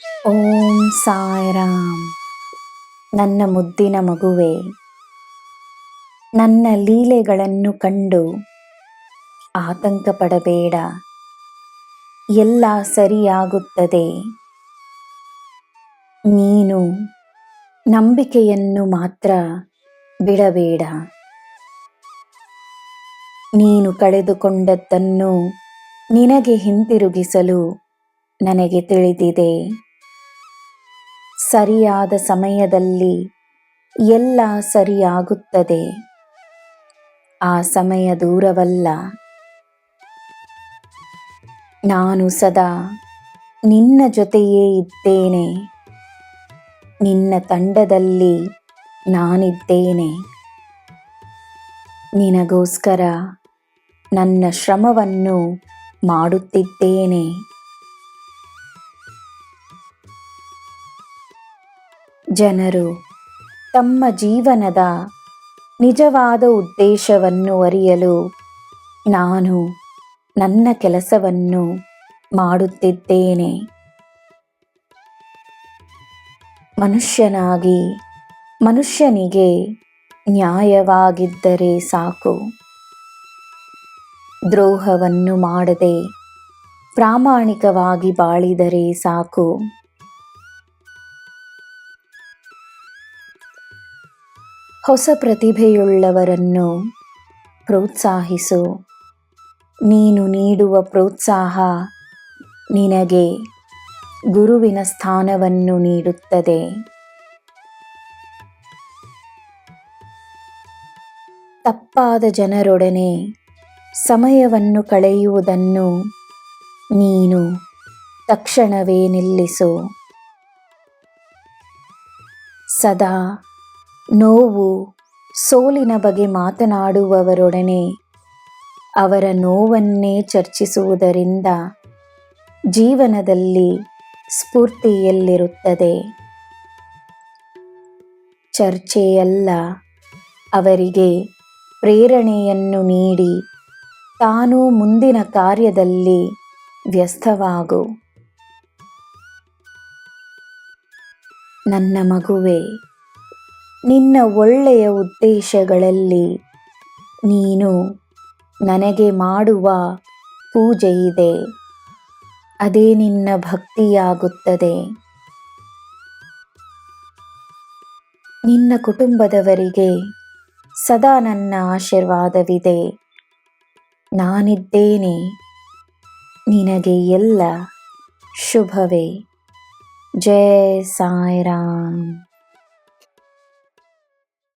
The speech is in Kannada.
ಓಂ ಸಾಯಿರಾಮ್. ನನ್ನ ಮುದ್ದಿನ ಮಗುವೆ, ನನ್ನ ಲೀಲೆಗಳನ್ನು ಕಂಡು ಆತಂಕ ಪಡಬೇಡ ಎಲ್ಲ ಸರಿಯಾಗುತ್ತದೆ. ನೀನು ನಂಬಿಕೆಯನ್ನು ಮಾತ್ರ ಬಿಡಬೇಡ. ನೀನು ಕಳೆದುಕೊಂಡದ್ದನ್ನು ನಿನಗೆ ಹಿಂತಿರುಗಿಸಲು ನನಗೆ ತಿಳಿದಿದೆ. ಸರಿಯಾದ ಸಮಯದಲ್ಲಿ ಎಲ್ಲ ಸರಿಯಾಗುತ್ತದೆ. ಆ ಸಮಯ ದೂರವಲ್ಲ. ನಾನು ಸದಾ ನಿನ್ನ ಜೊತೆಯೇ ಇದ್ದೇನೆ. ನಿನ್ನ ತಂಡದಲ್ಲಿ ನಾನಿದ್ದೇನೆ. ನಿನಗೋಸ್ಕರ ನನ್ನ ಶ್ರಮವನ್ನು ಮಾಡುತ್ತಿದ್ದೇನೆ. ಜನರು ತಮ್ಮ ಜೀವನದ ನಿಜವಾದ ಉದ್ದೇಶವನ್ನು ಅರಿಯಲು ನಾನು ನನ್ನ ಕೆಲಸವನ್ನು ಮಾಡುತ್ತಿದ್ದೇನೆ. ಮನುಷ್ಯನಾಗಿ ಮನುಷ್ಯನಿಗೆ ನ್ಯಾಯವಾಗಿದ್ದರೆ ಸಾಕು. ದ್ರೋಹವನ್ನು ಮಾಡದೆ ಪ್ರಾಮಾಣಿಕವಾಗಿ ಬಾಳಿದರೆ ಸಾಕು. ಹೊಸ ಪ್ರತಿಭೆಯುಳ್ಳವರನ್ನು ಪ್ರೋತ್ಸಾಹಿಸು. ನೀನು ನೀಡುವ ಪ್ರೋತ್ಸಾಹ ನಿನಗೆ ಗುರುವಿನ ಸ್ಥಾನವನ್ನು ನೀಡುತ್ತದೆ. ತಪ್ಪಾದ ಜನರೊಡನೆ ಸಮಯವನ್ನು ಕಳೆಯುವುದನ್ನು ನೀನು ತಕ್ಷಣವೇ ನಿಲ್ಲಿಸು. ಸದಾ ನೋವು ಸೋಲಿನ ಬಗ್ಗೆ ಮಾತನಾಡುವವರೊಡನೆ ಅವರ ನೋವನ್ನೇ ಚರ್ಚಿಸುವುದರಿಂದ ಜೀವನದಲ್ಲಿ ಸ್ಫೂರ್ತಿಯಲ್ಲಿರುತ್ತದೆ. ಚರ್ಚೆಯಲ್ಲ ಅವರಿಗೆ ಪ್ರೇರಣೆಯನ್ನು ನೀಡಿ ತಾನು ಮುಂದಿನ ಕಾರ್ಯದಲ್ಲಿ ವ್ಯಸ್ತವಾಗು. ನನ್ನ ಮಗುವೆ ನಿನ್ನ ಒಳ್ಳೆಯ ಉದ್ದೇಶಗಳಲ್ಲಿ ನೀನು ನನಗೆ ಮಾಡುವ ಪೂಜೆ ಇದೆ. ಅದೇ ನಿನ್ನ ಭಕ್ತಿಯಾಗುತ್ತದೆ. ನಿನ್ನ ಕುಟುಂಬದವರಿಗೆ ಸದಾ ನನ್ನ ಆಶೀರ್ವಾದವಿದೆ. ನಾನಿದ್ದೇನೆ. ನಿನಗೆ ಎಲ್ಲ ಶುಭವೇ. ಜಯ ಸಾಯಿರಾಮ್.